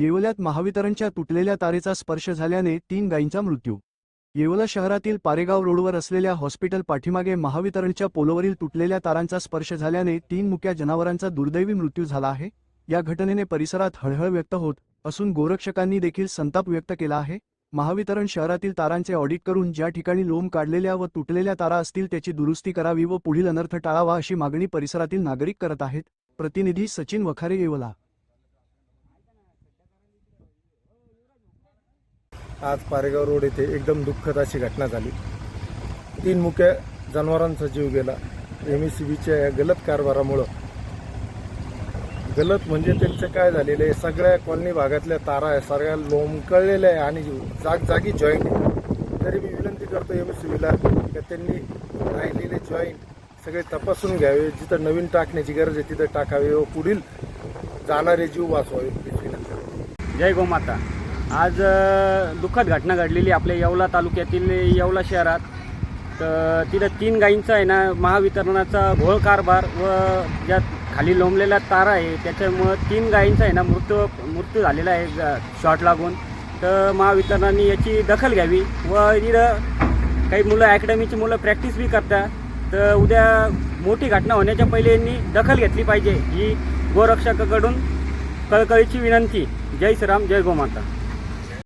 येवल्यात महावितरणच्या तुटलेल्या तारेचा स्पर्श झाल्याने तीन गायींचा मृत्यू. येवला शहरातील पारेगाव रोडवर असलेल्या हॉस्पिटल पाठीमागे महावितरणच्या पोलोवरील तुटलेल्या तारांचा स्पर्श झाल्याने तीन मुक्या जनावरांचा दुर्दैवी मृत्यू झाला आहे. या घटनेने परिसरात हळहळ व्यक्त होत असून गोरक्षकांनी देखील संताप व्यक्त केला आहे. महावितरण शहरातील तारांचे ऑडिट करून ज्या ठिकाणी लोंब काढलेल्या व तुटलेल्या तारा असतील त्याची दुरुस्ती करावी व पुढील अनर्थ टाळावा अशी मागणी परिसरातील नागरिक करत आहेत. प्रतिनिधी सचिन वखारे येवला. आज पारेगाव रोड येथे एकदम दुःखद अशी घटना झाली. तीन मुक्या जनावरांचा जीव गेला. एम एस सी बीच्या या गलत कारभारामुळं. गलत म्हणजे त्यांचं काय झालेलं आहे? सगळ्या कॉलनी भागातल्या तारा आहे सगळ्या लोंबकळलेल्या आहे आणि जागजागी जॉईंट तरी मी विनंती करतो एम एस सी बीला का त्यांनी राहिलेले जॉईंट सगळे तपासून घ्यावे. जिथं नवीन टाकण्याची गरज आहे तिथं टाकावे व पुढील जाणारे जीव वाचवावे. जय गोमाता आज दुःखद घटना घडलेली आपल्या येवला तालुक्यातील येवला शहरात. तर तिथं तीन गायींचा आहे ना महावितरणाचा घोळ कारभार व ज्या खाली लोंबलेल्या तारा आहे त्याच्यामुळं तीन गायींचा आहे ना मृत्यू मृत्यू झालेला आहे शॉट शॉर्ट लागून. तर महावितरणाने याची दखल घ्यावी व इथं काही मुलं अकॅडमीची मुलं प्रॅक्टिस बी करतात तर उद्या मोठी घटना होण्याच्या पहिले यांनी दखल घेतली पाहिजे ही गोरक्षकाकडून कळकळीची विनंती. जय श्रीराम जय गोमाता.